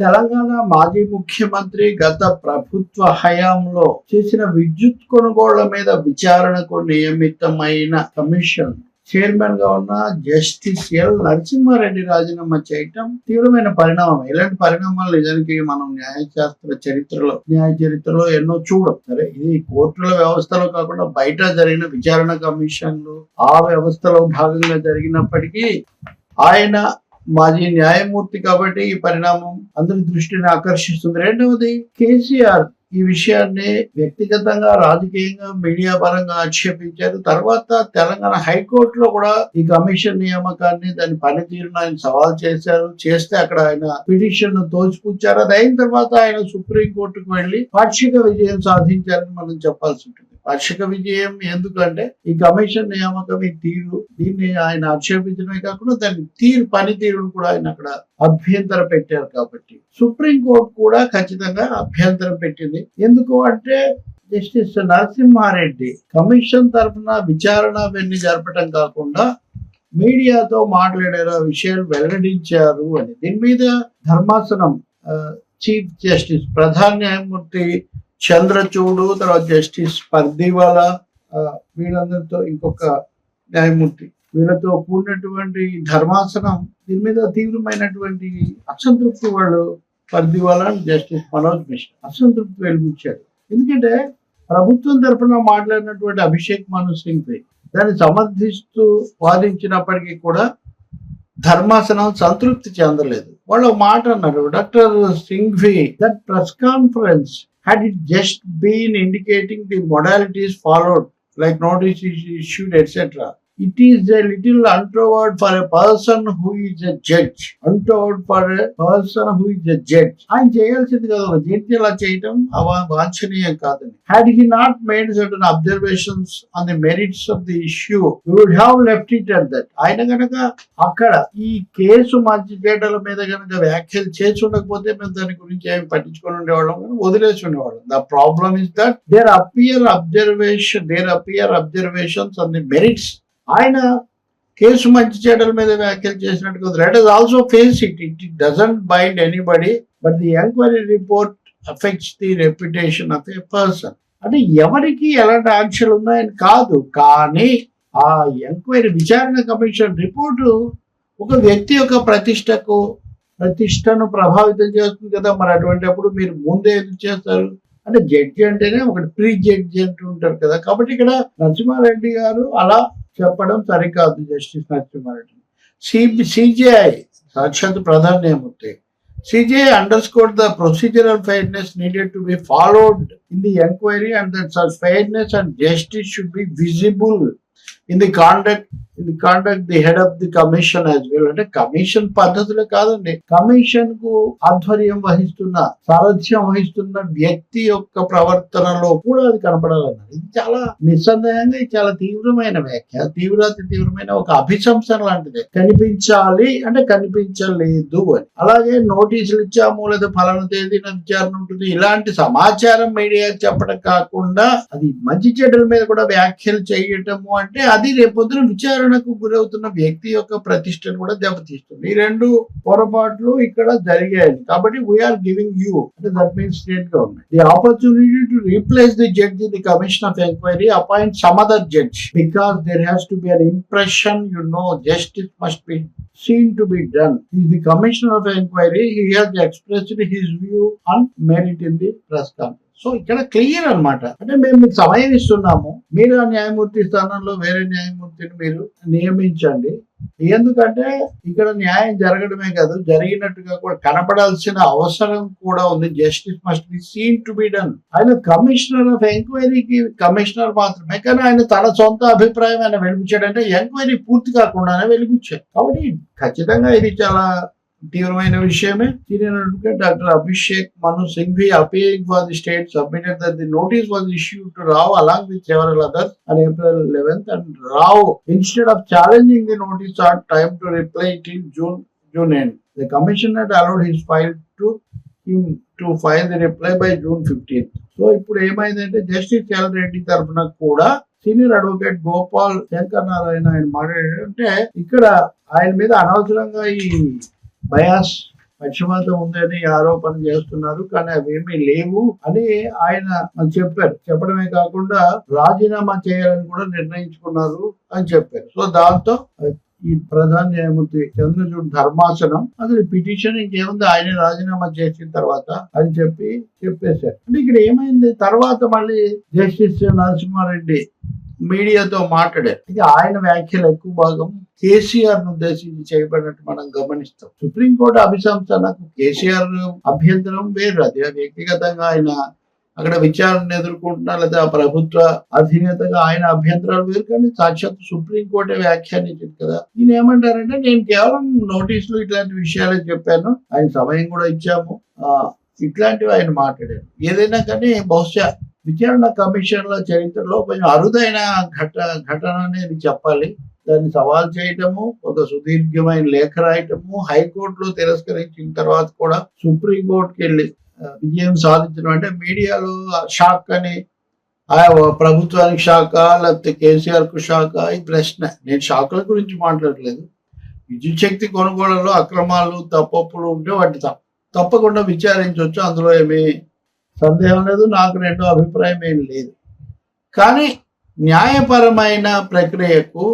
తెలంగాణ మాజీ ముఖ్యమంత్రి గత ప్రభుత్వ హయాంలో చేసిన విద్యుత్ కొనుగోళ్ళ మీద విచారణకు నియమితమైన కమిషన్ చైర్మన్గా ఉన్న జస్టిస్ ఎల్ నరసింహారెడ్డి రాజీనామా చేయటం తీవ్రమైన పరిణామం. ఇలాంటి పరిణామాలు నిజానికి మనం న్యాయశాస్త్ర చరిత్రలో న్యాయ చరిత్రలో ఎన్నో చూడం. సరే ఇది కోర్టుల వ్యవస్థలో కాకుండా బయట జరిగిన విచారణ కమిషన్లు ఆ వ్యవస్థలో భాగంగా జరిగినప్పటికీ ఆయన మాజీ న్యాయమూర్తి కాబట్టి ఈ పరిణామం అందరి దృష్టిని ఆకర్షిస్తుంది. రెండవది కేసీఆర్ ఈ విషయాన్ని వ్యక్తిగతంగా రాజకీయంగా మీడియా పరంగా ఆక్షేపించారు. తర్వాత తెలంగాణ హైకోర్టులో కూడా ఈ కమిషన్ నియామకాన్ని దాని పనితీరును ఆయన సవాల్ చేశారు. చేస్తే అక్కడ ఆయన పిటిషన్ను తోచిపుచ్చారు అది అయిన తర్వాత ఆయన సుప్రీం కోర్టుకు వెళ్ళి పాక్షిక విజయం సాధించారని మనం చెప్పాల్సి ఉంటుంది. పాక్షిక విజయం ఎందుకంటే ఈ కమిషన్ నియామకం ఈ తీరు దీన్ని ఆయన ఆక్షేపించడమే కాకుండా దాని తీరు పనితీరును కూడా ఆయన అక్కడ అభ్యంతర పెట్టారు కాబట్టి. సుప్రీంకోర్టు కూడా ఖచ్చితంగా అభ్యంతరం పెట్టింది. ఎందుకు అంటే జస్టిస్ నరసింహారెడ్డి కమిషన్ తరఫున విచారణ అవన్నీ జరపడం కాకుండా మీడియాతో మాట్లాడారు ఆ విషయాలు వెల్లడించారు అని. దీని మీద ధర్మాసనం చీఫ్ జస్టిస్ ప్రధాన న్యాయమూర్తి చంద్రచూడు తర్వాత జస్టిస్ పర్దివాల వీళ్ళందరితో ఇంకొక న్యాయమూర్తి. వీళ్ళతో కూడినటువంటి ధర్మాసనం దీని మీద తీవ్రమైనటువంటి అసంతృప్తి వాళ్ళు పర్దివాల జస్టిస్ మనోజ్ మిశ్రా. అసంతృప్తి వెలిగించారు. ఎందుకంటే ప్రభుత్వం తరఫున మాట్లాడినటువంటి అభిషేక్ మను సింగ్ దాన్ని సమర్థిస్తూ వాదించినప్పటికీ కూడా ధర్మాసనం సంతృప్తి చెందలేదు. వాళ్ళు మాట అన్నారు doctor Singhvi that press conference had it just been indicating the modalities followed, like notice is issued, etc. It is a little untoward for a person who is a judge. Untoward for a person who is a judge. ఆయన చేయాల్సింది కదా judge అలా చేయటం? అవ వాంఛనీయం కాదని. Had he not made certain observations on the merits of the issue you'd would have left it at that ఆయన గనక అక్కడ ఈ కేసు మంచి మీద గనక వ్యాఖ్యలు చేసి ఉండకపోతే మేము దాని గురించి ఏమి పట్టించుకొని ఉండేవాళ్ళం కానీ వదిలేసి ఉండేవాళ్ళం. The problem is that there appear observation there appear observations on the merits ఆయన కేసు మంచి చేయడం మీద వ్యాఖ్యలు చేసినట్టు let us also face it it it doesn't bind anybody but the enquiry report affects the reputation of a person అంటే ఎవరికి ఎలాంటి ఆంక్షలు ఉన్నాయని కాదు. కానీ ఆ ఎంక్వైరీ విచారణ కమిషన్ రిపోర్టు ఒక వ్యక్తి యొక్క ప్రతిష్టకు ప్రతిష్టను ప్రభావితం చేస్తుంది కదా. మరి అటువంటిప్పుడు మీరు ముందే ఎందుకు చేస్తారు? అంటే జడ్జి అంటేనే ఒకటి ప్రీ జడ్జి అంటూ ఉంటారు కదా. కాబట్టి ఇక్కడ నరసింహారెడ్డి గారు అలా చెప్పడం సరికాదు జస్టిస్ నరసింహారెడ్డి సిబి సిజిఐ సాక్షాత్ ప్రధాన న్యాయమూర్తి CJI underscored the procedural fairness needed to be followed in the inquiry and that such fairness and justice should be visible in the contact in the contact the head of the commission as well అంటే commission పద్ధతులే కాదండి. కమిషన్కు ఆధ్వర్యం వహిస్తున్న సారథ్యం వహిస్తున్న వ్యక్తి యొక్క ప్రవర్తనలో కూడా అది కనపడాలన్నారు. ఇది చాలా నిస్సందేహంగా చాలా తీవ్రమైన వ్యాఖ్య. తీవ్రాతి తీవ్రమైన ఒక అభిశంసన లాంటిది కనిపించాలి అంటే కనిపించలేదు అని. అలాగే నోటీసులు ఇచ్చాము లేదా ఫలానా తేదీన విచారణ ఉంటుంది. ఇలాంటి సమాచారం మీడియా చెప్పడం కాకుండా అది మంచి చెడ్డల మీద కూడా వ్యాఖ్యలు చేయటము అంటే అది రేపొద్దున విచారణకు గురవుతున్న వ్యక్తి యొక్క ప్రతిష్టను కూడా దెబ్బతీస్తుంది ఈ రెండు పొరపాట్లు ఇక్కడ జరిగాయి కాబట్టి వీఆర్ గివింగ్ యూ అంటే that means state government the opportunity to replace the judge the commission of enquiry appoint some other judge because there has to be an impression you know justice must be seen to be done. He is the commissioner of inquiry. He has expressed his view on merit in the press conference. So ఇక్కడ clear అన్నమాట. అంటే మేము మీకు సమయం ఇస్తున్నాము. మీరు ఆ న్యాయమూర్తి స్థానంలో వేరే న్యాయమూర్తిని మీరు నియమించండి. ఎందుకంటే ఇక్కడ న్యాయం జరగడమే కాదు జరిగినట్టుగా కూడా కనపడాల్సిన అవసరం కూడా ఉంది. Justice must be seen to be done ఆయన కమిషనర్ ఆఫ్ ఎంక్వైరీకి కమిషనర్ మాత్రమే కానీ ఆయన తన సొంత అభిప్రాయం ఆయన వెలిపించాడంటే ఎంక్వైరీ పూర్తి కాకుండానే వెలిపించాడు. కాబట్టి ఖచ్చితంగా ఇది చాలా తీవ్రమైన విషయమే. తీరేనంటే doctor Abhishek Manu Singh appealing for the state submitted the notice was issue to Rao along with several others and April eleventh and Rao instead of challenging the notice or time to reply it in June June end the commission head allowed his file to to file the reply by June fifteenth so ఇప్పుడు ఏమైందంటే justice L Reddy తరఫున కూడా senior advocate Gopal Shankar Narayana ఆయన మాట్లాడారంటే ఇక్కడ ఆయన మీద అనవసరంగా ఈ బయాస్ పక్షపాతం ఉందని ఆరోపణ చేస్తున్నారు కానీ అవేమీ లేవు అని ఆయన చెప్పారు. చెప్పడమే కాకుండా రాజీనామా చేయాలని కూడా నిర్ణయించుకున్నారు అని చెప్పారు. సో దాంతో ఈ ప్రధాన న్యాయమూర్తి చంద్రచూడ్ ధర్మాసనం అసలు పిటిషన్ ఇంకేముంది ఆయన రాజీనామా చేసిన తర్వాత అని చెప్పి చెప్పేశారు. అంటే ఇక్కడ ఏమైంది? తర్వాత మళ్ళీ జస్టిస్ నరసింహారెడ్డి మీడియాతో మాట్లాడారు. ఇది ఆయన వ్యాఖ్యలు ఎక్కువ భాగం కేసీఆర్ను ఉద్దేశించి చేయబడినట్టు మనం గమనిస్తాం. సుప్రీంకోర్టు అభిశంసనకు కేసీఆర్ అభ్యంతరం వేరు. అది వ్యక్తిగతంగా ఆయన అక్కడ విచారణ ఎదుర్కొంటున్నా లేదా ప్రభుత్వ అధినేతగా ఆయన అభ్యంతరాలు వేరు. కానీ సాక్షాత్ సుప్రీంకోర్టే వ్యాఖ్యానించింది కదా. ఈయన ఏమంటారంటే నేను కేవలం నోటీసులు ఇట్లాంటి విషయాలే చెప్పాను. ఆయన సమయం కూడా ఇచ్చాము. ఇట్లాంటివి ఆయన మాట్లాడారు. ఏదైనా కానీ బహుశా విచారణ కమిషన్ల చరిత్రలో కొంచెం అరుదైన ఘట ఘటన అనేది చెప్పాలి. దాన్ని సవాల్ చేయటము ఒక సుదీర్ఘమైన లేఖ రాయటము హైకోర్టులో తిరస్కరించిన తర్వాత కూడా సుప్రీం కోర్టుకి వెళ్ళి విజయం సాధించడం అంటే మీడియాలో షాక్ అని ఆ ప్రభుత్వానికి షాక లేకపోతే కేసీఆర్కు ఈ ప్రశ్న. నేను షాకుల గురించి మాట్లాడలేదు. విద్యుత్ శక్తి కొనుగోళ్ళలో అక్రమాలు తప్పప్పులు ఉంటే వాటి తప్ప తప్పకుండా విచారించవచ్చు అందులో ఏమీ సందేహం లేదు నాకు రెండో అభిప్రాయం ఏం లేదు. కానీ న్యాయపరమైన ప్రక్రియకు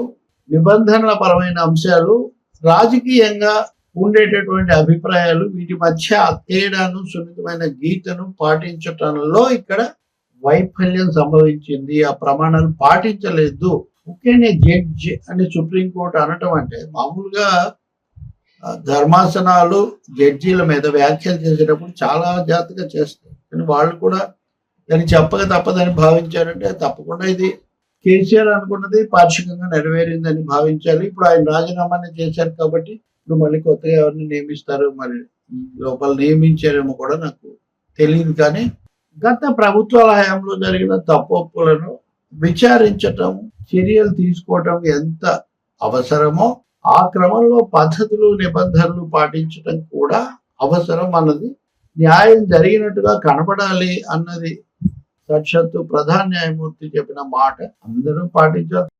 నిబంధనల పరమైన అంశాలు రాజకీయంగా ఉండేటటువంటి అభిప్రాయాలు వీటి మధ్య ఆ తేడాను సున్నితమైన గీతను పాటించటంలో ఇక్కడ వైఫల్యం సంభవించింది. ఆ ప్రమాణాలు పాటించలేదు. ముఖ్యంగా జడ్జ్ అని సుప్రీంకోర్టు అనటం అంటే మామూలుగా ధర్మాసనాలు జడ్జీల మీద వ్యాఖ్యలు చేసేటప్పుడు చాలా జాగ్రత్తగా చేస్తాయి కానీ వాళ్ళు కూడా దాన్ని చెప్పక తప్పదని భావించారంటే తప్పకుండా ఇది కేసీఆర్ అనుకున్నది పాక్షికంగా నెరవేరిందని భావించాలి. ఇప్పుడు ఆయన రాజీనామానే చేశారు కాబట్టి ఇప్పుడు మళ్ళీ కొత్తగా ఎవరిని నియమిస్తారు మరి లోపల నియమించారేమో కూడా నాకు తెలియదు కానీ గత ప్రభుత్వాల హయాంలో జరిగిన తప్పులను విచారించటం చర్యలు తీసుకోవటం ఎంత అవసరమో ఆ క్రమంలో పద్ధతులు నిబంధనలు పాటించటం కూడా అవసరం అన్నది న్యాయం జరిగినట్టుగా కనపడాలి అన్నది సాక్షాత్తు ప్రధాన న్యాయమూర్తి చెప్పిన మాట అందరూ పాటించాలి.